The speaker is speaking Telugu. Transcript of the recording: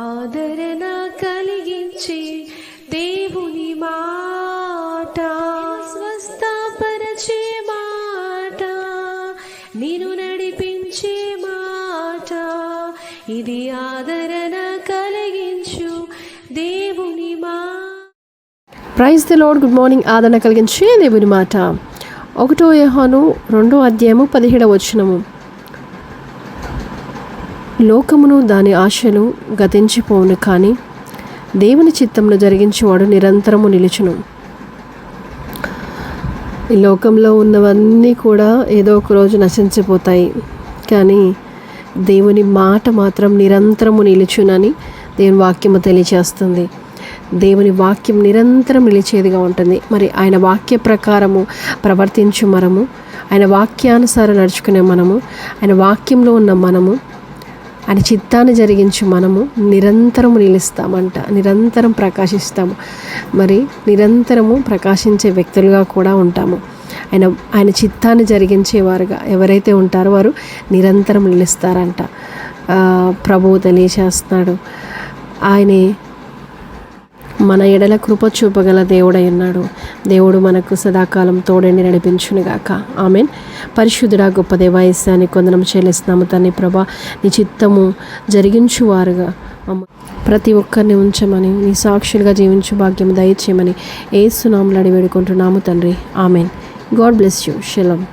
ఆదరణ కలిగించి దేవుని మాట. స్వస్థపరచే మాట. నేను నడిపించే మాట. ఇది ఆదరణ కలిగించు దేవుని మా. Praise the lord good morning ఆదరణ కలిగించే దేవుని మాట. ఒకటో యెహోను రెండో అధ్యాయము పదిహేడవ వచనము. లోకమును దాని ఆశలు గతించిపోవును కానీ దేవుని చిత్తమును జరిగించేవాడు నిరంతరము నిలుచును. ఈ లోకంలో ఉన్నవన్నీ కూడా ఏదో ఒక రోజు నశించిపోతాయి. కానీ దేవుని మాట మాత్రం నిరంతరము నిలుచునని దేవుని వాక్యము తెలియచేస్తుంది. దేవుని వాక్యం నిరంతరం నిలిచేదిగా ఉంటుంది. మరి ఆయన వాక్య ప్రకారము ప్రవర్తించు మనము ఆయన వాక్యానుసారం నడుచుకునే మనము ఆయన వాక్యంలో ఉన్న మనము ఆయన చిత్తాన్ని జరిగించి మనము నిరంతరము నిలుస్తామంట నిరంతరం ప్రకాశిస్తాము. మరి నిరంతరము ప్రకాశించే వ్యక్తులుగా కూడా ఉంటాము. ఆయన ఆయన చిత్తాన్ని జరిగించేవారుగా ఎవరైతే ఉంటారో వారు నిరంతరం నిలుస్తారంట. ప్రభువు తెలియచేస్తున్నాడు ఆయనే మన ఎడల కృప చూపగల దేవుడై ఉన్నాడు. దేవుడు మనకు సదాకాలం తోడండి నడిపించునుగాక. ఆమెన్. పరిశుద్ధుడా గొప్ప దేవాయస్యాన్ని కొందనం చెల్లిస్తున్నాము తన్ని ప్రభా. నీ చిత్తము జరిగించువారుగా ప్రతి ఒక్కరిని ఉంచమని నీ సాక్షులుగా జీవించు భాగ్యం దయచేయమని ఏసునాములు అడి వేడుకుంటున్నాము తండ్రి. ఆమెన్. God bless you. షెలం.